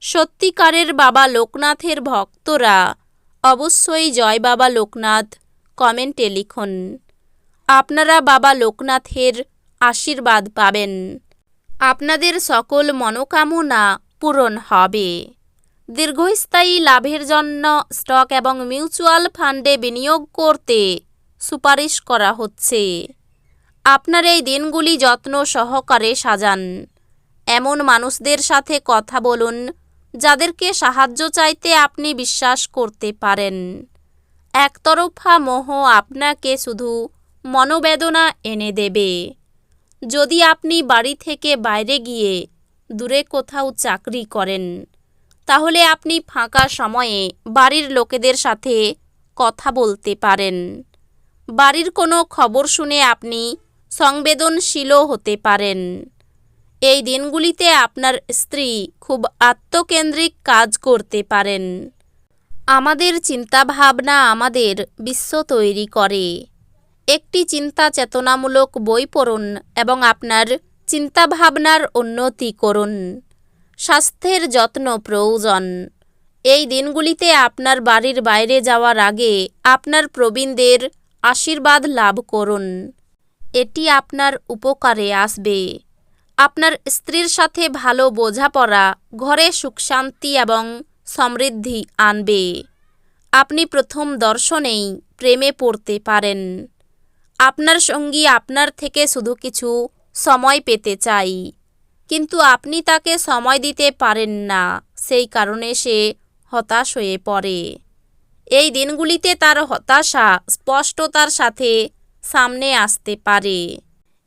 সত্যিকারের বাবা লোকনাথের ভক্তরা। অবশ্যই জয় বাবা লোকনাথ, কমেন্টে লিখুন। আপনারা বাবা লোকনাথের আশীর্বাদ পাবেন। আপনাদের সকল মনোকামনা পূরণ হবে। দীর্ঘস্থায়ী লাভের জন্য স্টক এবং মিউচুয়াল ফান্ডে বিনিয়োগ করতে সুপারিশ করা হচ্ছে। আপনার এই দিনগুলি যত্ন সহকারে সাজান। এমন মানুষদের সাথে কথা বলুন যাদেরকে সাহায্য চাইতে আপনি বিশ্বাস করতে পারেন। একতরফা মোহ আপনাকে শুধু মনোবেদনা এনে দেবে। যদি আপনি বাড়ি থেকে বাইরে গিয়ে দূরে কোথাও চাকরি করেন, তাহলে আপনি ফাঁকা সময়ে বাড়ির লোকেদের সাথে কথা বলতে পারেন। বাড়ির কোনো খবর শুনে আপনি সংবেদনশীলও হতে পারেন। এই দিনগুলিতে আপনার স্ত্রী খুব আত্মকেন্দ্রিক কাজ করতে পারেন। আমাদের চিন্তাভাবনা আমাদের বিশ্ব তৈরি করে। একটি চিন্তা চেতনামূলক বই পড়ুন এবং আপনার চিন্তাভাবনার উন্নতি করুন। স্বাস্থ্যের যত্ন প্রয়োজন। এই দিনগুলিতে আপনার বাড়ির বাইরে যাওয়ার আগে আপনার প্রবীণদের আশীর্বাদ লাভ করুন। এটি আপনার উপকারে আসবে। আপনার স্ত্রীর সাথে ভালো বোঝাপড়া, ঘরে সুখ শান্তি এবং সমৃদ্ধি আনবে। আপনি প্রথম দর্শনেই প্রেমে পড়তে পারেন। আপনার সঙ্গী আপনার থেকে শুধু কিছু সময় পেতে চাই, কিন্তু আপনি তাকে সময় দিতে পারেন না, সেই কারণে সে হতাশ হয়ে পড়ে। এই দিনগুলিতে তার হতাশা স্পষ্টতার সাথে সামনে আসতে পারে।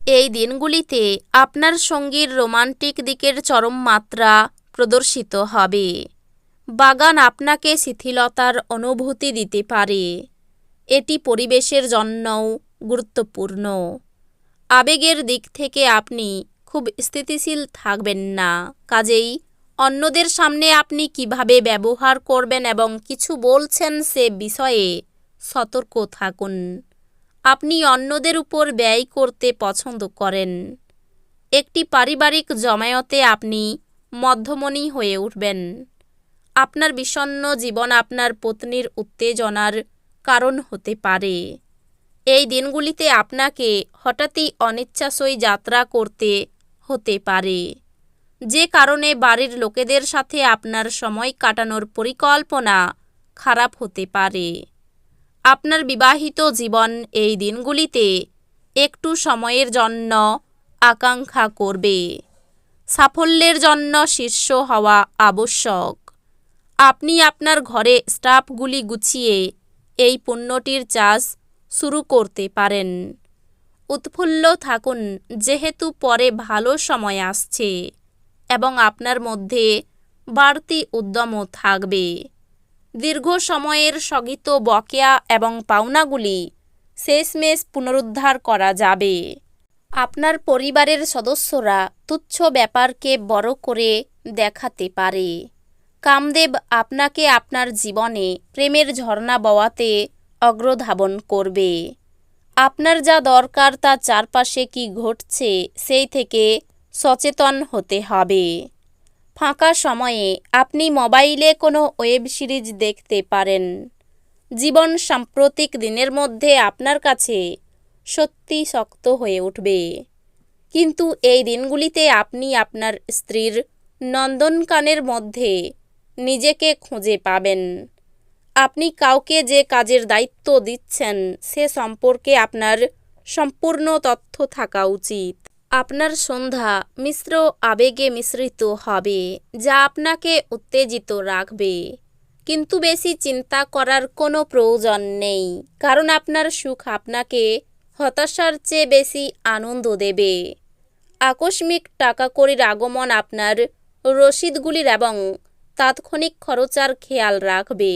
এই দিনগুলিতে আপনার সঙ্গীর রোমান্টিক দিকের চরম মাত্রা প্রদর্শিত হবে। বাগান আপনাকে শিথিলতার অনুভূতি দিতে পারে। এটি পরিবেশের জন্যও গুরুত্বপূর্ণ। আবেগের দিক থেকে আপনি খুব স্থিতিশীল থাকবেন না। কাজেই অন্যদের সামনে আপনি কীভাবে ব্যবহার করবেন এবং কিছু বলছেন সে বিষয়ে সতর্ক থাকুন। আপনি অন্যদের উপর ব্যয় করতে পছন্দ করেন। একটি পারিবারিক জমায়তে আপনি মধ্যমণি হয়ে উঠবেন। আপনার বিষণ্ন জীবন আপনার পত্নীর উত্তেজনার কারণ হতে পারে। এই দিনগুলিতে আপনাকে হঠাৎই অনিচ্ছাসই যাত্রা করতে হতে পারে। যে কারণে বাড়ির লোকেদের সাথে আপনার সময় কাটানোর পরিকল্পনা খারাপ হতে পারে। আপনার বিবাহিত জীবন এই দিনগুলিতে একটু সময়ের জন্য আকাঙ্ক্ষা করবে। সাফল্যের জন্য শীর্ষ হওয়া আবশ্যক। আপনি আপনার ঘরে স্টাফগুলি গুছিয়ে এই পণ্যটির চাষ শুরু করতে পারেন। উৎফুল্ল থাকুন, যেহেতু পরে ভালো সময় আসছে এবং আপনার মধ্যে বাড়তি উদ্যমও থাকবে। দীর্ঘ সময়ের স্থগিত বকেয়া এবং পাওনাগুলি শেষমেশ পুনরুদ্ধার করা যাবে। আপনার পরিবারের সদস্যরা তুচ্ছ ব্যাপারকে বড় করে দেখাতে পারে। কামদেব আপনাকে আপনার জীবনে প্রেমের ঝর্ণা বওয়াতে অগ্রধাবন করবে। আপনার যা দরকার তা চারপাশে কি ঘটছে সেই থেকে সচেতন হতে হবে। ফাঁকা সময়ে আপনি মোবাইলে কোনো ওয়েব সিরিজ দেখতে পারেন। জীবন সাম্প্রতিক দিনের মধ্যে আপনার কাছে সত্যি শক্ত হয়ে উঠবে। কিন্তু এই দিনগুলিতে আপনি আপনার স্ত্রীর নন্দনকানের মধ্যে নিজেকে খুঁজে পাবেন। আপনি কাউকে যে কাজের দায়িত্ব দিচ্ছেন, সে সম্পর্কে আপনার সম্পূর্ণ তথ্য থাকা উচিত। আপনার সন্ধ্যা মিশ্র আবেগে মিশ্রিত হবে, যা আপনাকে উত্তেজিত রাখবে। কিন্তু বেশি চিন্তা করার কোনো প্রয়োজন নেই, কারণ আপনার সুখ আপনাকে হতাশার চেয়ে বেশি আনন্দ দেবে। আকস্মিক টাকা কড়ির আগমন আপনার রসিদগুলির এবং তাৎক্ষণিক খরচার খেয়াল রাখবে।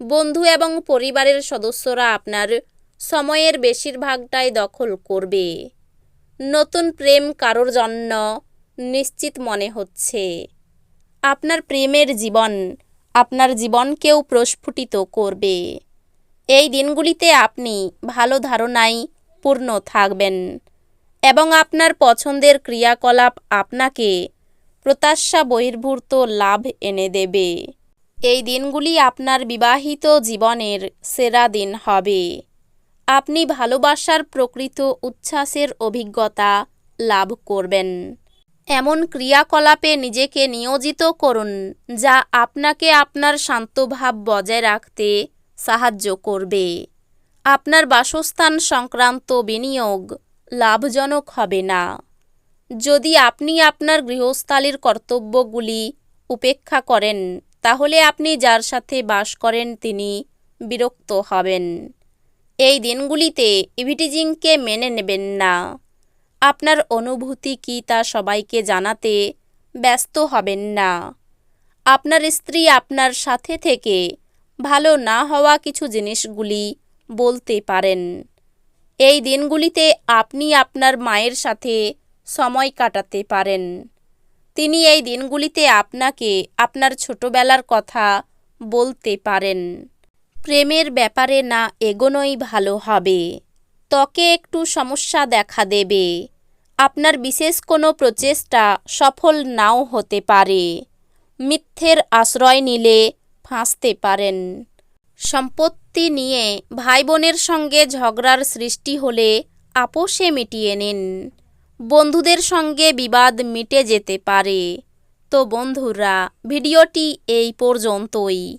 বন্ধু এবং পরিবারের সদস্যরা আপনার সময়ের বেশিরভাগটাই দখল করবে। নতুন প্রেম কারোর জন্য নিশ্চিত মনে হচ্ছে। আপনার প্রেমের জীবন আপনার জীবনকেও প্রস্ফুটিত করবে। এই দিনগুলিতে আপনি ভালো ধারণায় পূর্ণ থাকবেন এবং আপনার পছন্দের ক্রিয়াকলাপ আপনাকে প্রত্যাশা, বহির্ভূত লাভ এনে দেবে। এই দিনগুলি আপনার বিবাহিত জীবনের সেরা দিন হবে। আপনি ভালোবাসার প্রকৃত উচ্ছ্বাসের অভিজ্ঞতা লাভ করবেন। এমন ক্রিয়াকলাপে নিজেকে নিয়োজিত করুন, যা আপনাকে আপনার শান্তভাব বজায় রাখতে সাহায্য করবে। আপনার বাসস্থান সংক্রান্ত বিনিয়োগ লাভজনক হবে না। যদি আপনি আপনার গৃহস্থালির কর্তব্যগুলি উপেক্ষা করেন, তাহলে আপনি যার সাথে বাস করেন তিনি বিরক্ত হবেন। এই দিনগুলিতে ইভিটিজিংকে মেনে নেবেন না। আপনার অনুভূতি কি তা সবাইকে জানাতে ব্যস্ত হবেন না। আপনার স্ত্রী আপনার সাথে থেকে ভালো না হওয়া কিছু জিনিসগুলি বলতে পারেন। এই দিনগুলিতে আপনি আপনার মায়ের সাথে সময় কাটাতে পারেন। তিনি এই দিনগুলিতে আপনাকে আপনার ছোটবেলার কথা বলতে পারেন। প্রেমের ব্যাপারে না এগোনোই ভালো হবে। ত্বকে একটু সমস্যা দেখা দেবে। আপনার বিশেষ কোনো প্রচেষ্টা সফল নাও হতে পারে। মিথ্যের আশ্রয় নিলে ফাঁসতে পারেন। সম্পত্তি নিয়ে ভাই বোনের সঙ্গে ঝগড়ার সৃষ্টি হলে আপোষে মিটিয়ে নিন। বন্ধুদের সঙ্গে বিবাদ মিটে যেতে পারে। তো বন্ধুরা, ভিডিওটি এই পর্যন্তই।